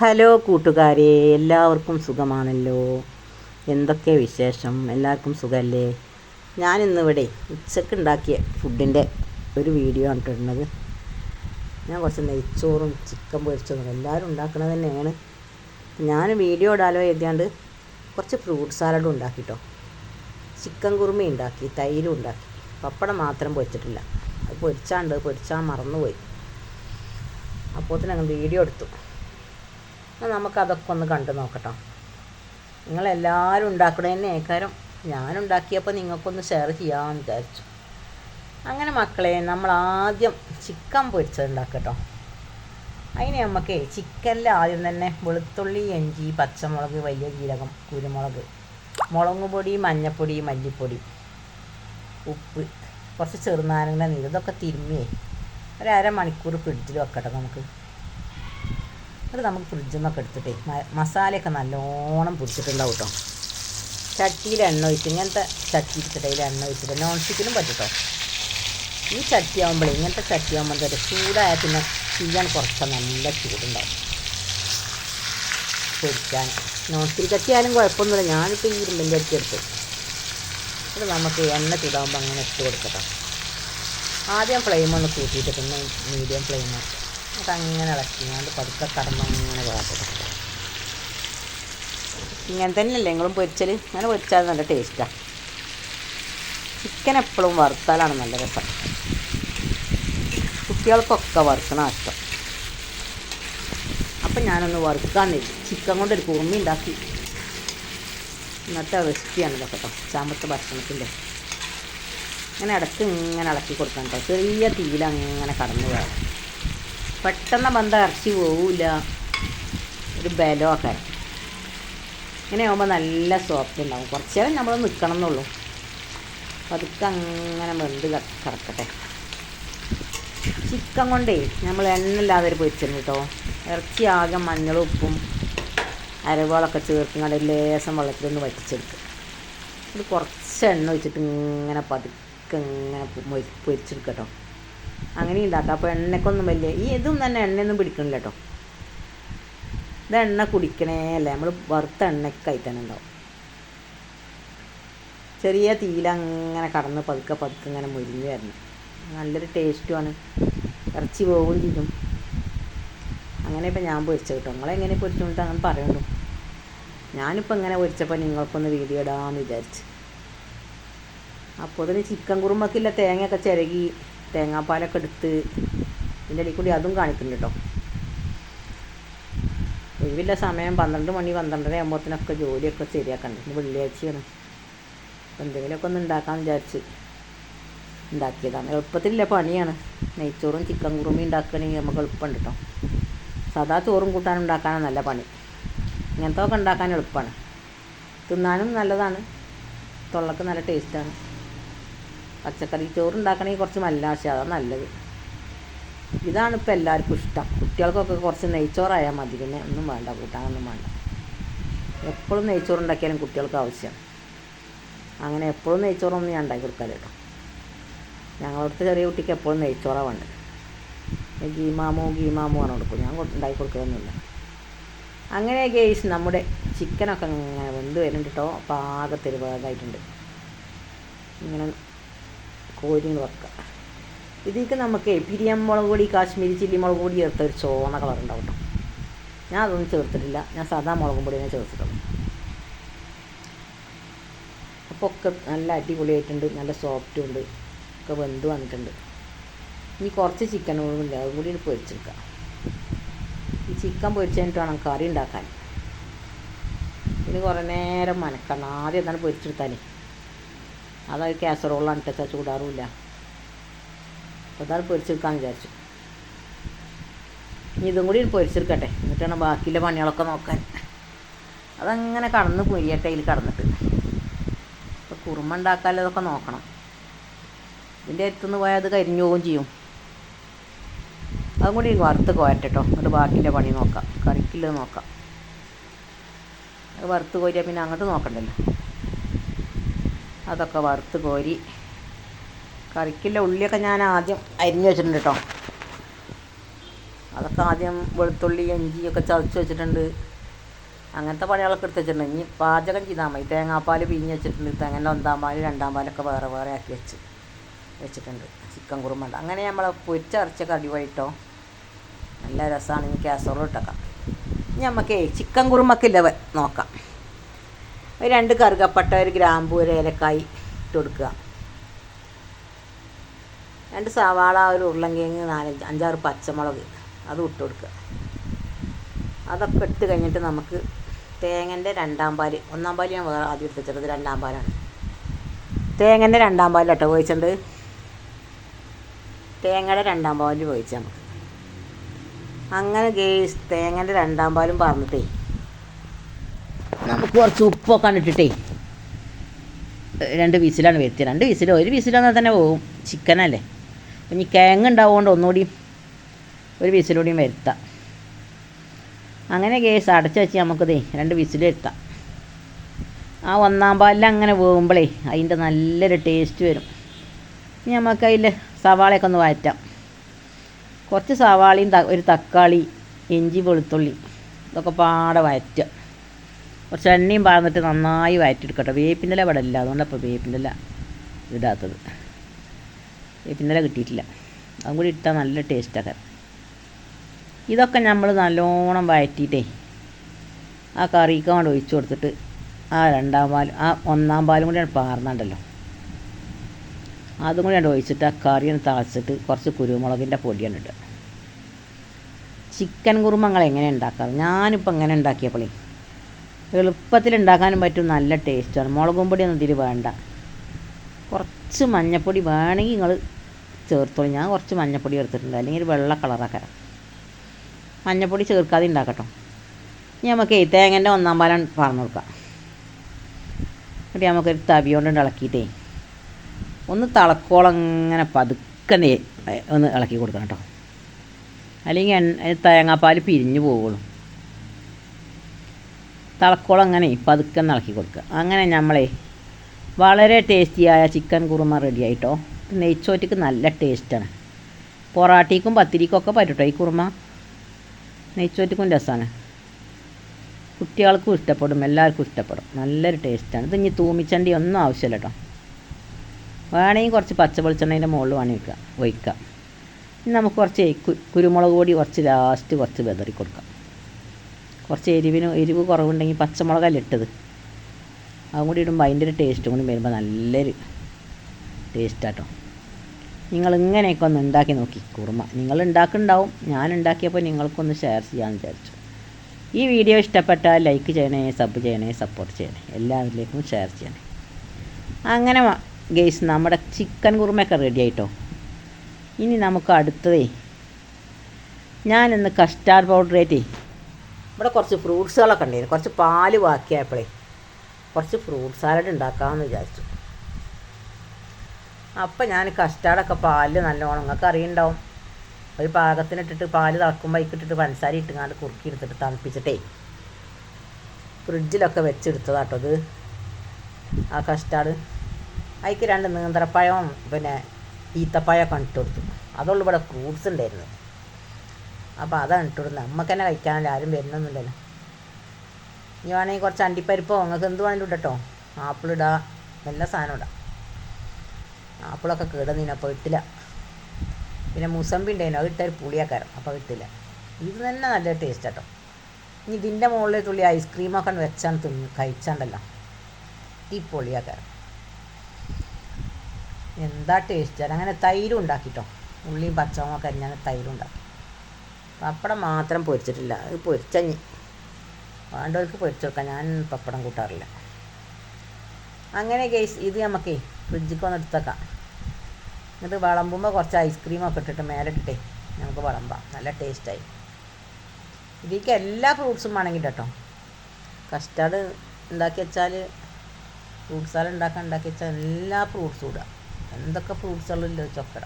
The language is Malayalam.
ഹലോ കൂട്ടുകാരെ എല്ലാവർക്കും സുഖമാണല്ലോ? എന്തൊക്കെ വിശേഷം? എല്ലാവർക്കും സുഖമല്ലേ ഞാനിന്നിവിടെ ഉച്ചയ്ക്ക് ഉണ്ടാക്കിയ ഫുഡിന്റെ ഒരു വീഡിയോ ആണ് ഇട്ടിരുന്നത് ഞാൻ കുറച്ച് നെയ്ച്ചോറും ചിക്കൻ പൊരിച്ചതും എല്ലാവരും ഉണ്ടാക്കുന്നത് തന്നെയാണ്. ഞാൻ വീഡിയോ ഇടാലോ എഴുതിയാണ്ട് കുറച്ച് ഫ്രൂട്ട് സാലഡും ഉണ്ടാക്കിട്ടോ. ചിക്കൻ കുറുമി ഉണ്ടാക്കി തൈരും ഉണ്ടാക്കി. പപ്പടം മാത്രം പൊരിച്ചിട്ടില്ല. അത് പൊരിച്ചാണ്ട് പൊരിച്ചാൽ മറന്നുപോയി. ഞങ്ങൾ വീഡിയോ എടുത്തു. എന്നാൽ നമുക്കതൊക്കെ ഒന്ന് കണ്ടു നോക്കട്ടോ. നിങ്ങളെല്ലാവരും ഉണ്ടാക്കണേ തന്നെ ഏക്കാരം ഞാനുണ്ടാക്കിയപ്പോൾ നിങ്ങൾക്കൊന്ന് ഷെയർ ചെയ്യാമെന്ന് വിചാരിച്ചു. അങ്ങനെ മക്കളെ നമ്മൾ ആദ്യം ചിക്കൻ പൊരിച്ചത് ഉണ്ടാക്കട്ടോ. അതിന് നമുക്ക് ചിക്കനിൽ ആദ്യം തന്നെ വെളുത്തുള്ളി ഇഞ്ചി പച്ചമുളക് വലിയ ജീരകം കുരുമുളക് മുളക് പൊടി മഞ്ഞൾപ്പൊടി മല്ലിപ്പൊടി ഉപ്പ് കുറച്ച് ചെറുനാരങ്ങ നീര് ഇതൊക്കെ തിരുമ്മിയേ ഒരു അരമണിക്കൂർ ഫ്രിഡ്ജിൽ വെക്കട്ടെ നമുക്ക്. അത് നമുക്ക് ഫ്രിഡ്ജിൽ നിന്നൊക്കെ എടുത്തിട്ടേ മസാലയൊക്കെ നല്ലോണം പിടിച്ചിട്ടുണ്ടാവും കേട്ടോ ചട്ടിയിൽ എണ്ണ ഒഴിച്ച് ഇങ്ങനത്തെ ചട്ടി ഇട്ടിട്ട് അതിൽ എണ്ണ ഒഴിച്ചിട്ട് നോൺ സ്റ്റിക്കിനും പറ്റും ഈ ചട്ടി ആകുമ്പോൾ ഇങ്ങനത്തെ ചട്ടി ആകുമ്പോൾ തന്നെ ചൂടായ പിന്നെ ചെയ്യാൻ കുറച്ച് നല്ല ചൂടുണ്ടാവും. പൊരിക്കാൻ നോൺ സ്റ്റിക്ക് ചട്ടി ആയാലും കുഴപ്പമൊന്നുമില്ല. ഞാനിപ്പോൾ ഈ ഇരുമ്പിന്റെ അടുത്ത് എടുത്ത്. അത് നമുക്ക് എണ്ണ ചൂടാകുമ്പോൾ അങ്ങനെ ഇട്ട് കൊടുക്കട്ടോ. ആദ്യം ഫ്ലെയിം ഒന്ന് കൂട്ടിയിട്ട് പിന്നെ മീഡിയം ഫ്ലെയിം ആക്കി അതങ്ങനെ ഇളക്കി ഞാൻ പതുക്കെ കടന്ന് അങ്ങനെ വേണ്ടത് ഇങ്ങനെ തന്നെയല്ലേ നിങ്ങളും പൊരിച്ചൽ അങ്ങനെ പൊരിച്ചാൽ നല്ല ടേസ്റ്റാണ് ചിക്കൻ എപ്പോഴും വറുത്താലാണ് നല്ല രസം. കുട്ടികൾക്കൊക്കെ വറുക്കണ ഇഷ്ടം. അപ്പം ഞാനൊന്ന് വറുക്കാന്നില്ല ചിക്കൻ കൊണ്ടൊരു കുറുമി ഉണ്ടാക്കി. ഇന്നത്തെ റെസിപ്പിയാണ് ഇതൊക്കെ കേട്ടോ ചാമ്പത്തെ ഭക്ഷണത്തിന്റെ. ഇങ്ങനെ ഇടയ്ക്ക് ഇങ്ങനെ ഇളക്കി കൊടുക്കാൻ കേട്ടോ ചെറിയ തീയിൽ അങ്ങനെ കടന്നു പോകാം പെട്ടെന്ന് ബന്ധം ഇറച്ചി പോവില്ല ഒരു ബലമൊക്കെ. ഇങ്ങനെ ആകുമ്പോൾ നല്ല സോഫ്റ്റ് ഉണ്ടാവും. കുറച്ച് നേരം നമ്മൾ നിൽക്കണം എന്നുള്ളൂ പതുക്കെ അങ്ങനെ വെന്ത് കിടക്കട്ടെ. ചിക്കൻ കൊണ്ടേ നമ്മൾ എണ്ണയില്ലാതെ ഒരു പൊരിച്ചിരുന്നു കേട്ടോ. ഇറച്ചി ആകെ മഞ്ഞളും ഉപ്പും അരവുകളൊക്കെ ചേർക്കും ലേശം വെള്ളത്തിലൊന്ന് വറ്റിച്ചെടുക്കും. ഇത് കുറച്ച് എണ്ണ ഒഴിച്ചിട്ട് ഇങ്ങനെ പതുക്കെ ഇങ്ങനെ പൊരിച്ചെടുക്കട്ടോ അങ്ങനെ ഉണ്ടാക്കാം അപ്പോൾ എണ്ണയ്ക്കൊന്നും വലിയ ഈ ഇതും തന്നെ എണ്ണയൊന്നും പിടിക്കണില്ല കേട്ടോ. ഇത് എണ്ണ കുടിക്കണേ അല്ലേ? നമ്മൾ വറുത്ത എണ്ണക്കായി തന്നെ ഉണ്ടാവും. ചെറിയ തീയിൽ അങ്ങനെ കടന്ന് പതുക്കെ പതുക്കെ ഇങ്ങനെ മുരിഞ്ഞ് വരണം. നല്ലൊരു ടേസ്റ്റുമാണ് ഇറച്ചി പോവുകയും ചെയ്യും. അങ്ങനെ ഇപ്പം ഞാൻ പൊരിച്ചത് കേട്ടോ. നിങ്ങളെങ്ങനെ പൊരിച്ചുകൊണ്ട് അങ്ങനെ പറയുള്ളൂ ഞാനിപ്പോൾ ഇങ്ങനെ പൊരിച്ചപ്പോൾ നിങ്ങൾക്കൊന്ന് വീഡിയോ ഇടാമെന്ന് വിചാരിച്ചു. അപ്പോൾ അതിന് ചിക്കൻ കുറുമക്കില്ല തേങ്ങയൊക്കെ ചിരകി തേങ്ങാപ്പാലൊക്കെ എടുത്ത് ഇതിന്റെ ഇടയിൽ കൂടി അതും കാണിക്കുന്നുണ്ട് കേട്ടോ. ഒഴിവില്ല സമയം പന്ത്രണ്ട് മണി പന്ത്രണ്ടര ആകുമ്പോഴത്തേനൊക്കെ ജോലിയൊക്കെ ശരിയാക്കണ്ടേ? ഇന്ന് വെള്ളിയാഴ്ചയാണ്. എന്തെങ്കിലുമൊക്കെ ഒന്ന് ഉണ്ടാക്കാമെന്ന് വിചാരിച്ച് ഉണ്ടാക്കിയതാണ്. എളുപ്പത്തിലുള്ള പണിയാണ്. നെയ്ച്ചോറും ചിക്കൻ കുറുമയും ഉണ്ടാക്കുകയാണെങ്കിൽ നമുക്ക് എളുപ്പമുണ്ട് കേട്ടോ. സാധാ ചോറും കൂട്ടാനും ഉണ്ടാക്കാനും നല്ല പണി. ഇങ്ങനത്തെ ഒക്കെ ഉണ്ടാക്കാൻ എളുപ്പമാണ്. തിന്നാനും നല്ലതാണ്. തൊള്ളക്ക് നല്ല ടേസ്റ്റാണ് പച്ചക്കറി ചോറ് ഉണ്ടാക്കണമെങ്കിൽ കുറച്ച് മല്ലാശ അതാണ് നല്ലത്. ഇതാണ് ഇപ്പോൾ എല്ലാവർക്കും ഇഷ്ടം. കുട്ടികൾക്കൊക്കെ കുറച്ച് നെയ്ച്ചോറായാൽ മതി. പിന്നെ ഒന്നും വേണ്ട കൂട്ടാനൊന്നും വേണ്ട. എപ്പോഴും നെയ്ച്ചോറ് ഉണ്ടാക്കിയാലും കുട്ടികൾക്ക് ആവശ്യമാണ് അങ്ങനെ എപ്പോഴും നെയ്ച്ചോറൊന്നും ഞാൻ ഉണ്ടാക്കി കൊടുക്കാറ് കേട്ടോ. ഞങ്ങളടുത്ത് ചെറിയ കുട്ടിക്ക് എപ്പോഴും നെയ്ച്ചോറാണ് വേണ്ടത്. ഗീമാമോ ഗീമാമോ ആണ് കൊടുക്കും. ഞാൻ ഉണ്ടാക്കി കൊടുക്കുകയൊന്നുമില്ല അങ്ങനെ ഗേസ് നമ്മുടെ ചിക്കനൊക്കെ ഇങ്ങനെ വെന്ത് വരുന്നുണ്ട് കേട്ടോ. പാകത്തിൽ വേഗമായിട്ടുണ്ട് ഇങ്ങനെ കോരി വെക്കുക നമുക്ക് പിരിയം മുളക് പൊടി കാശ്മീരി ചില്ലി മുളക് പൊടി ചേർത്ത ഒരു ചുവന്ന കളർ ഉണ്ടാവും കേട്ടോ ഞാൻ അതൊന്നും ചേർത്തിട്ടില്ല. ഞാൻ സാധാ മുളകും പൊടിയെ ചേർത്തിട്ടുള്ളൂ അപ്പോൾ ഒക്കെ നല്ല അടിപൊളിയായിട്ടുണ്ട്. നല്ല സോഫ്റ്റും ഉണ്ട്. ഒക്കെ വെന്ത് വന്നിട്ടുണ്ട്. ഇനി കുറച്ച് ചിക്കൻ ഉണ്ട്. അതും കൂടി പൊരിച്ചെടുക്കാം. ഈ ചിക്കൻ പൊരിച്ച് കഴിഞ്ഞിട്ട് വേണം കറി ഉണ്ടാക്കാൻ. ഇനി കുറേ നേരം മനക്കണം. ആദ്യം എന്താണ് പൊരിച്ചെടുത്താലേ. അതായത് കാസറോളാണ് ഇട്ട ചൂടാറുമില്ല അപ്പോൾ അതാണ് പൊരിച്ചെടുക്കാൻ വിചാരിച്ചു. ഇനി ഇതും കൂടി പൊരിച്ചെടുക്കട്ടെ. എന്നിട്ടാണ് ബാക്കിയുള്ള പണികളൊക്കെ നോക്കാൻ. അതങ്ങനെ കടന്ന് പൊരിയട്ടെ അതിൽ കടന്നിട്ട്. അപ്പോൾ കുറുമ ഉണ്ടാക്കാമല്ലോ ഇതൊക്കെ നോക്കണം. ഇതിന്റെ അടുത്തുനിന്ന് പോയാൽ അത് കരിഞ്ഞു പോവുകയും ചെയ്യും. അതും കൂടി വറുത്ത് കോരട്ടോ എന്നിട്ട് ബാക്കിയുള്ള പണി നോക്കാം. കറിക്കുള്ളത് നോക്കാം. അത് വറുത്ത് കോരിയാൽ പിന്നെ അങ്ങോട്ട് നോക്കണ്ടല്ലോ. അതൊക്കെ വറുത്ത് കോരി. കറിക്കുള്ള ഉള്ളിയൊക്കെ ഞാൻ ആദ്യം അരിഞ്ഞ് വെച്ചിട്ടുണ്ട് കേട്ടോ അതൊക്കെ ആദ്യം വെളുത്തുള്ളി ഇഞ്ചിയൊക്കെ ചതച്ച് വെച്ചിട്ടുണ്ട്. അങ്ങനത്തെ പണികളൊക്കെ എടുത്ത് വെച്ചിട്ടുണ്ട്. ഇനി പാചകം ചെയ്താൽ മതി. തേങ്ങാപ്പാൽ പിഴിഞ്ഞ് വെച്ചിട്ടുണ്ട്. തേങ്ങന്റെ ഒന്നാം പാൽ രണ്ടാം പാലൊക്കെ വേറെ വേറെ ആക്കി വെച്ച് വെച്ചിട്ടുണ്ട്. ചിക്കൻ കുറുമുണ്ട് അങ്ങനെ നമ്മൾ പൊരിച്ച ഇറച്ചിയൊക്കെ അടിപൊളിട്ടോ നല്ല രസമാണ് ഇനി കാസറോൾ ഇട്ടേക്കാം. ഇനി നമുക്കേ ചിക്കൻ കുറുമക്കില്ല നോക്കാം. രണ്ട് കറുകപ്പട്ട ഒരു ഗ്രാമ്പൂ ഒരു ഏലക്കായി ഇട്ട് കൊടുക്കുക. രണ്ട് സവാള ഒരു ഉരുളങ്കിഴങ്ങ് നാലഞ്ച് അഞ്ചാറ് പച്ചമുളക് അതും ഇട്ട് കൊടുക്കുക. അതൊക്കെ ഇട്ട് കഴിഞ്ഞിട്ട് നമുക്ക് തേങ്ങന്റെ രണ്ടാം പാൽ ഒന്നാം പാൽ ഞാൻ വേറെ ആദ്യം എടുത്ത് വെച്ചത് രണ്ടാം പാലാണ്. തേങ്ങന്റെ രണ്ടാം പാൽ കേട്ടോ ഉപയോഗിച്ചിട്ടുണ്ട് തേങ്ങയുടെ രണ്ടാം പാൽ ഉപയോഗിച്ച് നമുക്ക് അങ്ങനെ ഗേസ് തേങ്ങന്റെ രണ്ടാം പാലും പറഞ്ഞിട്ടേ നമുക്ക് കുറച്ച് ഉപ്പൊക്കെ ഇട്ടിട്ടേ. രണ്ട് വിസിലാണ് വരുത്തിയത് രണ്ട് വിസിൽ ഒരു വിസിലെന്നാൽ തന്നെ പോകും. ചിക്കനല്ലേ ഇനി കിഴങ്ങ് ഉണ്ടാവുകൊണ്ട് ഒന്നുകൂടി ഒരു വിസിലൂടിയും വരുത്താം. അങ്ങനെ കേസ് അടച്ച് വെച്ച് നമുക്കിതേ രണ്ട് വിസിൽ വരുത്താം ആ ഒന്നാം പാലിൽ അങ്ങനെ വേകുമ്പോഴേ അതിന്റെ നല്ലൊരു ടേസ്റ്റ് വരും. ഇനി നമുക്ക് അതിൽ സവാളയൊക്കെ ഒന്ന് വഴറ്റാം. കുറച്ച് സവാളയും ഒരു തക്കാളി ഇഞ്ചി വെളുത്തുള്ളി ഇതൊക്കെ പാടെ വഴറ്റുക. കുറച്ച് എണ്ണയും പാർന്നിട്ട് നന്നായി വഴറ്റിയെടുക്കട്ടെ വേപ്പിന്റെ ഇല ഇല്ല. അതുകൊണ്ടപ്പോൾ വേപ്പിന്റെ ഇല ഇടാത്തത്. വേപ്പിന്റെ ഇല കിട്ടിയിട്ടില്ല. അതും കൂടി ഇട്ടാൽ നല്ല ടേസ്റ്റൊക്കെ ഇതൊക്കെ നമ്മൾ നല്ലോണം വഴറ്റിയിട്ടേ ആ കറിക്ക് കൊണ്ട് ഒഴിച്ചു കൊടുത്തിട്ട് ആ രണ്ടാം പാൽ ആ ഒന്നാം പാലും കൂടി പാർന്നുണ്ടല്ലോ. അതും കൂടി ഞാൻ ഒഴിച്ചിട്ട് ആ കറി ഒന്ന് തളച്ചിട്ട് കുറച്ച് കുരുമുളകിന്റെ പൊടിയാണ് ഇടുക. ചിക്കൻ കുറുമങ്ങൾ എങ്ങനെ ഉണ്ടാക്കാറ്? ഞാനിപ്പോൾ എങ്ങനെ ഉണ്ടാക്കിയപ്പോഴേ എളുപ്പത്തിൽ ഉണ്ടാക്കാനും പറ്റും. നല്ല ടേസ്റ്റാണ്. മുളകും പൊടിയൊന്നും ഇതിൽ വേണ്ട. കുറച്ച് മഞ്ഞപ്പൊടി വേണമെങ്കിൽ നിങ്ങൾ ചേർത്തോളൂ. ഞാൻ കുറച്ച് മഞ്ഞപ്പൊടി ചേർത്തിട്ടുണ്ട്. അല്ലെങ്കിൽ ഒരു വെള്ള കളറൊക്കെ മഞ്ഞപ്പൊടി ചേർക്കാതെ ഉണ്ടാക്കട്ടോ. ഇനി നമുക്ക് തേങ്ങന്റെ ഒന്നാം പാലം പറഞ്ഞു കൊടുക്കാം. എന്നിട്ട് നമുക്കൊരു തവി കൊണ്ട് ഇളക്കിയിട്ടേ ഒന്ന് തിളക്കോളം ഇങ്ങനെ പതുക്കെ ഒന്ന് ഇളക്കി കൊടുക്കണം കേട്ടോ. അല്ലെങ്കിൽ തേങ്ങാപ്പാൽ പിരിഞ്ഞു പോവുള്ളൂ. തിളക്കോളം അങ്ങനെ പതുക്കെ ഇളക്കി കൊടുക്കുക. അങ്ങനെ നമ്മളെ വളരെ ടേസ്റ്റിയായ ചിക്കൻ കുറുമ റെഡി ആയിട്ടോ. നെയ്ച്ചോറ്റക്ക് നല്ല ടേസ്റ്റാണ് പൊറാട്ടിക്കും പത്തിരിക്കും ഒക്കെ പറ്റട്ടോ ഈ കുറുമ? നെയ്ച്ചോറ്റക്കും രസമാണ് കുട്ടികൾക്കും ഇഷ്ടപ്പെടും എല്ലാവർക്കും ഇഷ്ടപ്പെടും. നല്ലൊരു ടേസ്റ്റാണ് ഇത് ഇനി തൂമിച്ചണ്ടി ഒന്നും ആവശ്യമില്ല കേട്ടോ വേണമെങ്കിൽ കുറച്ച് പച്ച വെളിച്ചെണ്ണേന്റെ മുകളിൽ വേണമെങ്കിൽ വെക്കുക ഇനി നമുക്ക് കുറച്ച് കുരുമുളക് പൊടി കുറച്ച് ലാസ്റ്റ് കുറച്ച് വെതറി കൊടുക്കാം കുറച്ച് എരിവിന് എരിവ് കുറവുണ്ടെങ്കിൽ പച്ചമുളകല്ല ഇട്ടത് അതും കൂടി ഇടുമ്പോൾ അതിന്റെ ഒരു ടേസ്റ്റും കൂടി വരുമ്പോൾ നല്ലൊരു ടേസ്റ്റാട്ടോ നിങ്ങൾ ഇങ്ങനെയൊക്കെ ഒന്ന് ഉണ്ടാക്കി നോക്കി കുറുമ. നിങ്ങൾ ഉണ്ടാക്കുന്നുണ്ടാവും ഞാൻ ഉണ്ടാക്കിയപ്പോൾ നിങ്ങൾക്കൊന്ന് ഷെയർ ചെയ്യാമെന്ന് വിചാരിച്ചു. ഈ വീഡിയോ ഇഷ്ടപ്പെട്ടാൽ ലൈക്ക് ചെയ്യണേ സബ് ചെയ്യണേ സപ്പോർട്ട് ചെയ്യണേ. എല്ലാവരിലേക്കും ഷെയർ ചെയ്യണേ. അങ്ങനെ ഗെയ്സ് നമ്മുടെ ചിക്കൻ കുറുമയൊക്കെ റെഡി ആയിട്ടോ. ഇനി നമുക്ക് അടുത്തതേ ഞാനിന്ന് കസ്റ്റാർഡ് പൗഡറേറ്റേ ഇവിടെ കുറച്ച് ഫ്രൂട്ട്സുകളൊക്കെ ഉണ്ടായിരുന്നു കുറച്ച് പാൽ ബാക്കിയായപ്പോഴേ കുറച്ച് ഫ്രൂട്ട് സാലഡ് ഉണ്ടാക്കാമെന്ന് വിചാരിച്ചു. അപ്പം ഞാൻ കസ്റ്റാർഡൊക്കെ പാലിൽ നല്ലോണം നിങ്ങൾക്ക് അറിയുണ്ടാവും ഒരു പാകത്തിനിട്ടിട്ട് പാൽ തിളക്കുമ്പോൾ അതിക്കിട്ടിട്ട് പഞ്ചസാര ഇട്ടുങ്ങാണ്ട് കുറുക്കി എടുത്തിട്ട് തണുപ്പിച്ചിട്ടേ ഫ്രിഡ്ജിലൊക്കെ വെച്ചെടുത്തതാട്ടോ അത് ആ കസ്റ്റാർഡ് അതിക്ക് രണ്ട് നീന്തറപ്പഴവും പിന്നെ ഈത്തപ്പഴമൊക്കെ ഇട്ട് കൊടുത്തു. അതുള്ളൂ ഇവിടെ ഫ്രൂട്ട്സ് ഉണ്ടായിരുന്നു അപ്പോൾ അതാണ് ഇട്ടിടുന്നത്. നമുക്ക് തന്നെ കഴിക്കാനല്ല ആരും വരുന്നൊന്നുമില്ലല്ലോ. ഇനി വേണമെങ്കിൽ കുറച്ച് അണ്ടിപ്പരിപ്പോ നിങ്ങൾക്ക് എന്ത് വേണമെങ്കിലും ഇടട്ടോ. ആപ്പിൾ ഇടാം എല്ലാ സാധനം ഇടാം. ആപ്പിളൊക്കെ കേടുന്നതിന് അപ്പോൾ ഇട്ടില്ല പിന്നെ മുസമ്പി ഉണ്ടായിരുന്നു അത് ഇട്ടൊരു പുളിയാക്കാരം അപ്പോൾ ഇട്ടില്ല ഇത് തന്നെ നല്ല ടേസ്റ്റ് കേട്ടോ ഇനി ഇതിന്റെ മുകളിൽ തുള്ളി ഐസ്ക്രീമൊക്കെ വെച്ചാൽ തിന്ന് കഴിച്ചാണ്ടല്ലോ. ഈ പൊളിയാക്കാരം എന്താ ടേസ്റ്റ് അങ്ങനെ തൈരും ഉണ്ടാക്കിട്ടോ. ഉള്ളിയും പച്ചമുളകൊക്കെ അരിഞ്ഞാൽ തൈരും ഉണ്ടാക്കി. പപ്പടം മാത്രം പൊരിച്ചിട്ടില്ല. അത് പൊരിച്ചഞ്ഞി. വേണ്ടവർക്ക് പൊരിച്ചു വെക്കാം. ഞാൻ പപ്പടം കൂട്ടാറില്ല. അങ്ങനെ ഗേസ് ഇത് നമുക്ക് ഫ്രിഡ്ജിക്ക് ഒന്ന് എടുത്തേക്കാം. എന്നിട്ട് വിളമ്പുമ്പോൾ കുറച്ച് ഐസ്ക്രീമൊക്കെ ഇട്ടിട്ട് മേലെ ഇട്ടിട്ടേ നമുക്ക് വിളമ്പാം. നല്ല ടേസ്റ്റായി ഇതിലേക്ക് എല്ലാ ഫ്രൂട്ട്സും വേണമെങ്കിൽ കേട്ടോ കസ്റ്റാർഡ് ഉണ്ടാക്കി വെച്ചാൽ ഫ്രൂട്ട് സാലഡ് ഉണ്ടാക്കാൻ ഉണ്ടാക്കി വെച്ചാൽ എല്ലാ ഫ്രൂട്ട്സും ഇടാം. എന്തൊക്കെ ഫ്രൂട്ട്സുകളില്ലോ ചൊക്കട.